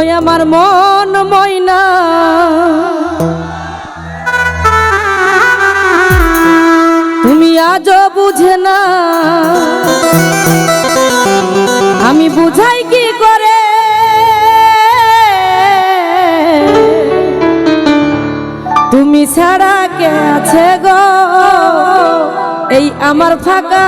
ওই আমার মন ময়না। তুমি আজও বুঝে না। আমি বুঝাই কি করে? তুমি ছাড়া কে আছে গো? এই আমার ফাঁকা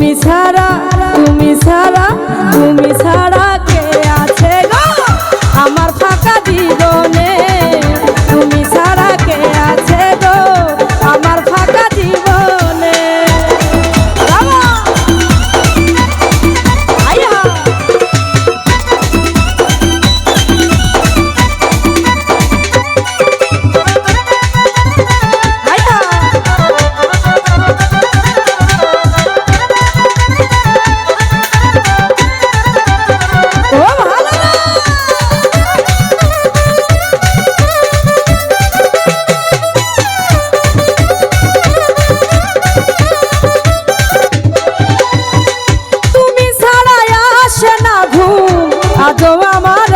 তুমি ছাড়া তুমি ছাড়া তুমি ছাড়া আজও আমার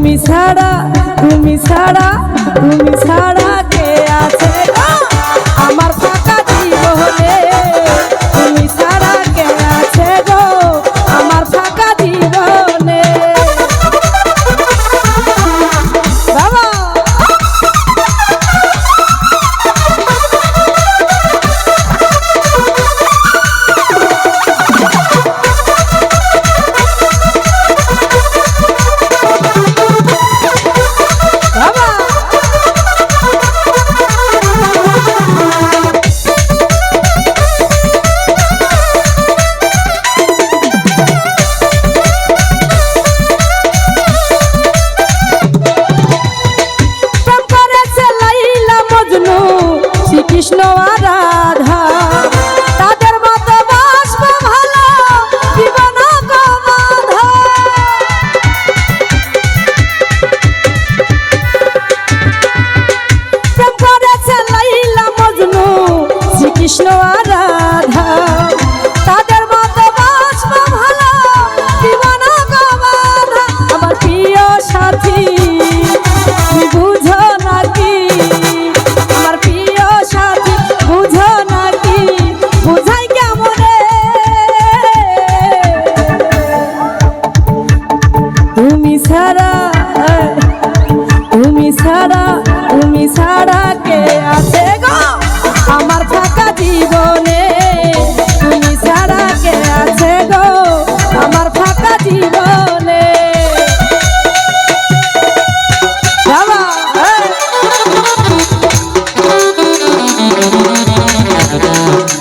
তুমি ছাড়া তুমি ছাড়া তুমি ছাড়া। कृष्ण राधा Thank.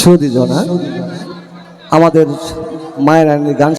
সুদী জনা আমাদের মায়ের গান